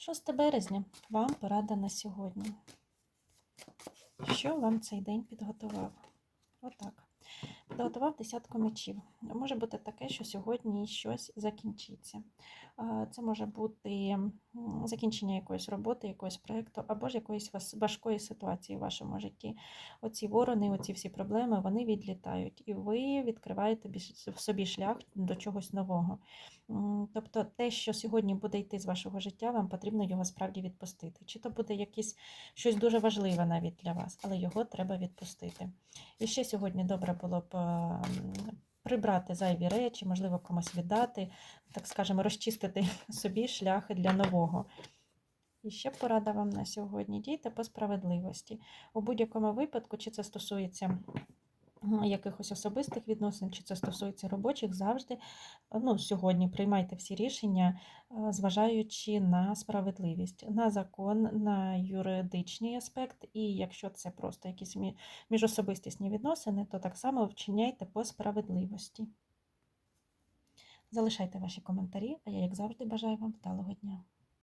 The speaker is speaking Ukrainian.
6 березня вам порада на сьогодні. Що вам цей день підготував? Отак. Підготував десятку мечів. Може бути таке, що сьогодні щось закінчиться. Це може бути закінчення якоїсь роботи, якогось проєкту, або ж якоїсь важкої ситуації в вашому житті. Оці ворони, оці всі проблеми, вони відлітають, і ви відкриваєте в собі шлях до чогось нового. Тобто те, що сьогодні буде йти з вашого життя, вам потрібно його справді відпустити. Чи то буде якесь щось дуже важливе навіть для вас, але його треба відпустити. І ще сьогодні добре було б прибрати зайві речі, можливо, комусь віддати, так скажемо, розчистити собі шляхи для нового. І ще порада вам на сьогодні. Дійте по справедливості. У будь-якому випадку, чи це стосується якихось особистих відносин, чи це стосується робочих, завжди ну, сьогодні приймайте всі рішення, е, зважаючи на справедливість, на закон, на юридичний аспект, і якщо це просто якісь міжособистісні відносини, то так само вчиняйте по справедливості. Залишайте ваші коментарі, а я, як завжди, бажаю вам вдалого дня.